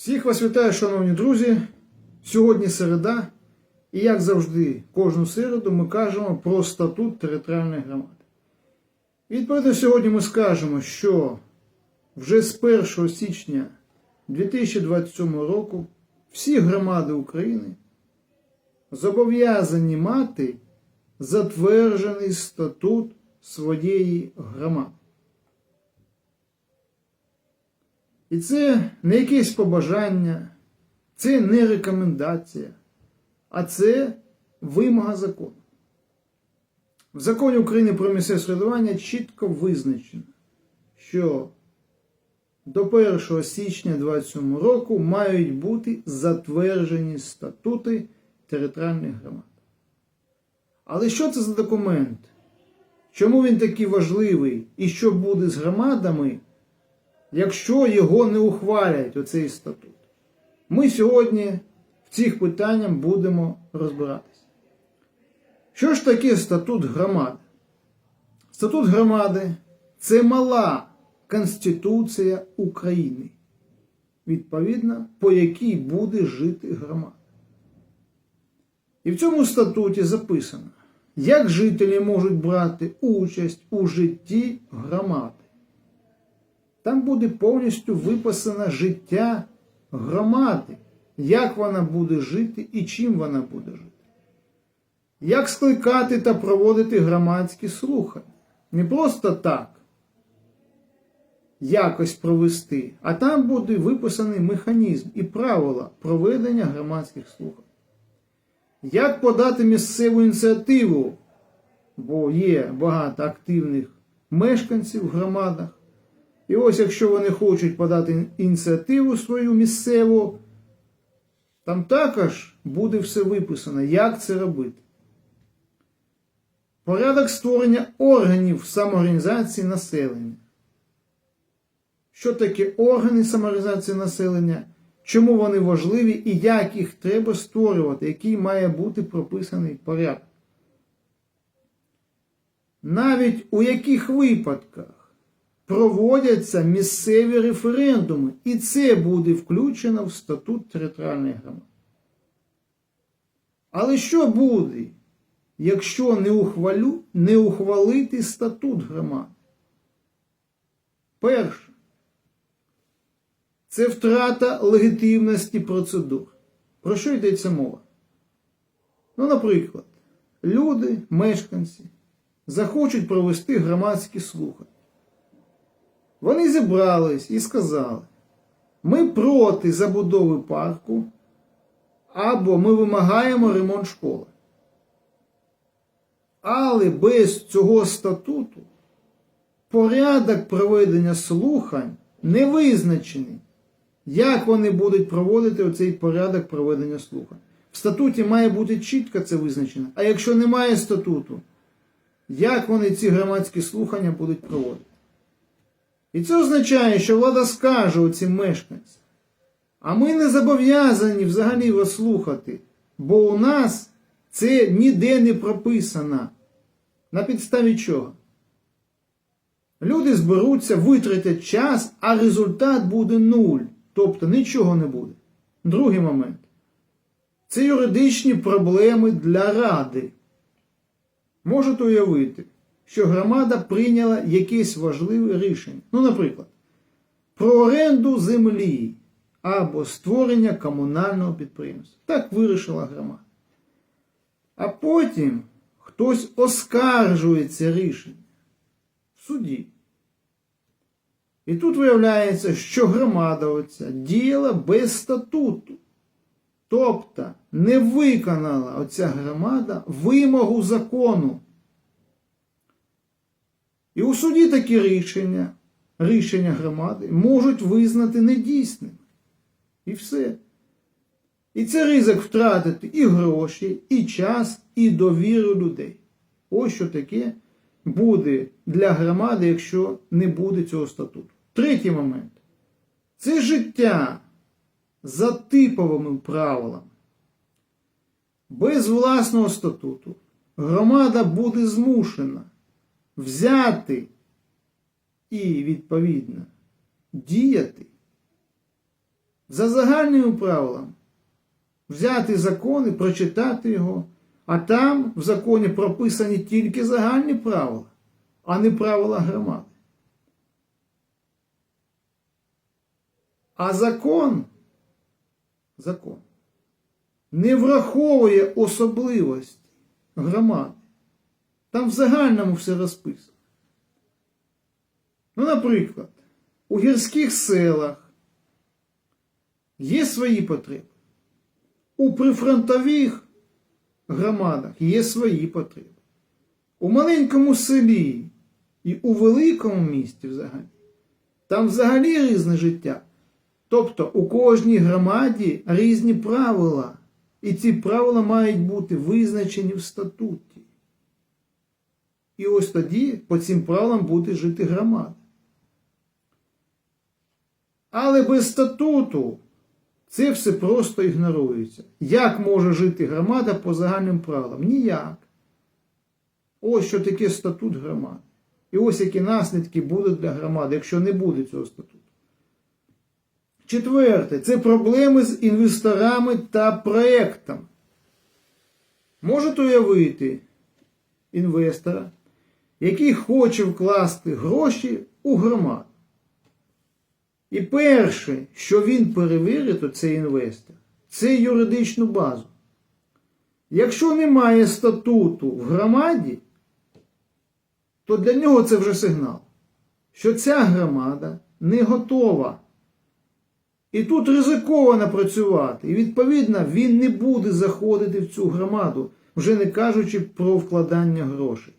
Всіх вас вітаю, шановні друзі. Сьогодні середа, і як завжди, кожну середу ми кажемо про статут територіальної громади. Відповідно, сьогодні ми скажемо, що вже з 1 січня 2027 року всі громади України зобов'язані мати затверджений статут своєї громади. І це не якесь побажання, це не рекомендація, а це вимога закону. В законі України про місцеве самоврядування чітко визначено, що до 1 січня 2027 року мають бути затверджені статути територіальних громад. Але що це за документ? Чому він такий важливий і що буде з громадами? Якщо його не ухвалять, оцей статут. Ми сьогодні в цих питаннях будемо розбиратися. Що ж таке статут громади? Статут громади це мала Конституція України, відповідно, по якій буде жити громада. І в цьому статуті записано, як жителі можуть брати участь у житті громади. Там буде повністю виписане життя громади, як вона буде жити і чим вона буде жити. Як скликати та проводити громадські слухання. Не просто так якось провести, а там буде виписаний механізм і правила проведення громадських слухань. Як подати місцеву ініціативу, бо є багато активних мешканців в громадах. І ось якщо вони хочуть подати ініціативу свою місцеву, там також буде все виписано, як це робити. Порядок створення органів самоорганізації населення. Що таке органи самоорганізації населення? Чому вони важливі і як їх треба створювати, який має бути прописаний порядок? Навіть у яких випадках проводяться місцеві референдуми, і це буде включено в статут територіальної громади. Але що буде, якщо не, ухвалю, не ухвалити статут громади? Перше, це втрата легітимності процедур. Про що йдеться мова? Ну, наприклад, люди, мешканці, захочуть провести громадські слухання. Вони зібрались і сказали, ми проти забудови парку, або ми вимагаємо ремонт школи. Але без цього статуту порядок проведення слухань не визначений, як вони будуть проводити оцей порядок проведення слухань. В статуті має бути чітко це визначено. А якщо немає статуту, як вони ці громадські слухання будуть проводити? І це означає, що влада скаже оцим мешканцям, а ми не зобов'язані взагалі вас слухати, бо у нас це ніде не прописано. На підставі чого? Люди зберуться, витратять час, а результат буде нуль. Тобто нічого не буде. Другий момент. Це юридичні проблеми для ради. Можете уявити що громада прийняла якесь важливе рішення. Ну, наприклад, про оренду землі або створення комунального підприємства. Так вирішила громада. А потім хтось оскаржує це рішення в суді. І тут виявляється, що громада оця діяла без статуту. Тобто не виконала оця громада вимогу закону. І у суді такі рішення, рішення громади можуть визнати недійсним. І все. І це ризик втратити і гроші, і час, і довіру людей. Ось що таке буде для громади, якщо не буде цього статуту. Третій момент. Це життя за типовими правилами. Без власного статуту громада буде змушена взяти і, відповідно, діяти за загальними правилами. Взяти закон і прочитати його, а там в законі прописані тільки загальні правила, а не правила громади. А закон, закон не враховує особливості громади. Там в загальному все розписано. Ну, наприклад, у гірських селах є свої потреби. У прифронтових громадах є свої потреби. У маленькому селі і у великому місті взагалі. Там взагалі різне життя. Тобто у кожній громаді різні правила. І ці правила мають бути визначені в статуті. І ось тоді по цим правилам буде жити громада. Але без статуту це все просто ігнорується. Як може жити громада по загальним правилам? Ніяк. Ось що таке статут громади. І ось які наслідки будуть для громади, якщо не буде цього статуту. Четверте, це проблеми з інвесторами та проектом. Можете уявити інвестора, який хоче вкласти гроші у громаду. І перше, що він перевірить, оцей інвестор, це юридичну базу. Якщо немає статуту в громаді, то для нього це вже сигнал, що ця громада не готова. І тут ризиковано працювати. І відповідно він не буде заходити в цю громаду, вже не кажучи про вкладання грошей.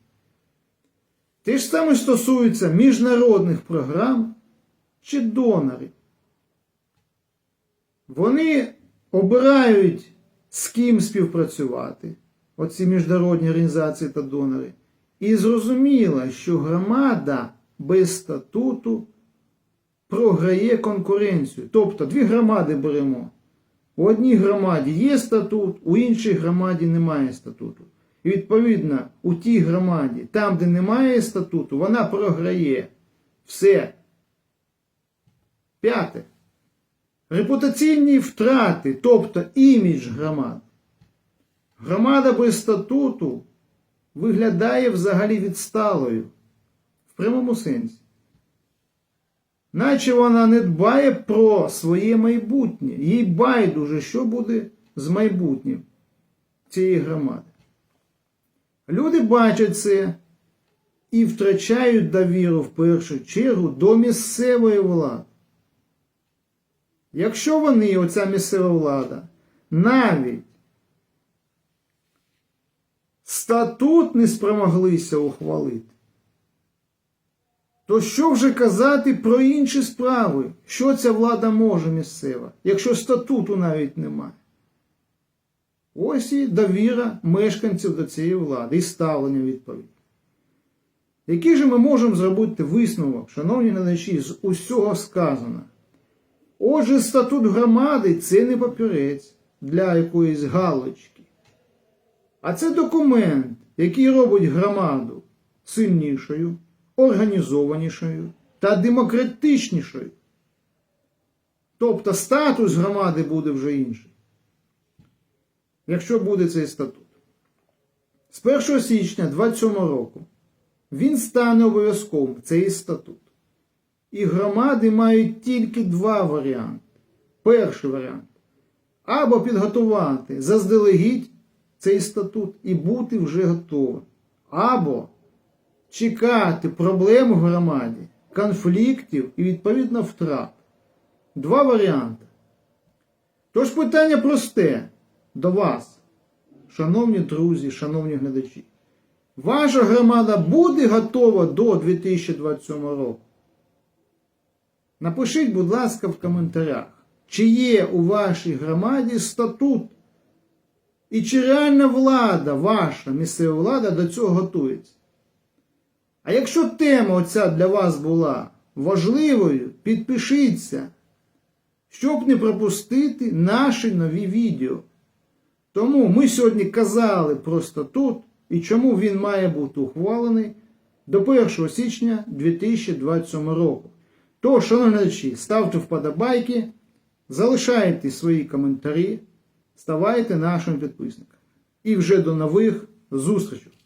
Те ж саме стосується міжнародних програм чи донорів. Вони обирають з ким співпрацювати, оці міжнародні організації та донори. І зрозуміло, що громада без статуту програє конкуренцію. Тобто дві громади беремо. У одній громаді є статут, у іншій громаді немає статуту. І відповідно, у тій громаді, там, де немає статуту, вона програє. Все. П'яте. Репутаційні втрати, тобто імідж громад. Громада без статуту виглядає взагалі відсталою в прямому сенсі. Наче вона не дбає про своє майбутнє. Їй байдуже, що буде з майбутнім цієї громади. Люди бачать це і втрачають довіру в першу чергу до місцевої влади. Якщо вони, оця місцева влада, навіть статут не спромоглися ухвалити, то що вже казати про інші справи? Що ця влада може місцева, якщо статуту навіть немає? Ось і довіра мешканців до цієї влади і ставлення відповідь. Який же ми можемо зробити висновок, шановні глядачі, з усього сказано? Отже, статут громади це не папірець для якоїсь галочки. А це документ, який робить громаду сильнішою, організованішою та демократичнішою. Тобто статус громади буде вже інший. Якщо буде цей статут. З 1 січня 2027 року він стане обов'язковим цей статут. І громади мають тільки два варіанти. Перший варіант. Або підготувати заздалегідь цей статут і бути вже готовим. Або чекати проблем в громаді, конфліктів і, відповідно, втрат. Два варіанти. Тож питання просте до вас, шановні друзі, шановні глядачі. Ваша громада буде готова до 2027 року? Напишіть, будь ласка, в коментарях, чи є у вашій громаді статут, і чи реальна влада, ваша місцева влада до цього готується. А якщо тема оця для вас була важливою, підпишіться, щоб не пропустити наші нові відео. Тому ми сьогодні казали про статут і чому він має бути ухвалений до 1 січня 2027 року. Тож, шановні глядачі, ставте вподобайки, залишайте свої коментарі, ставайте нашим підписником. І вже до нових зустрічей!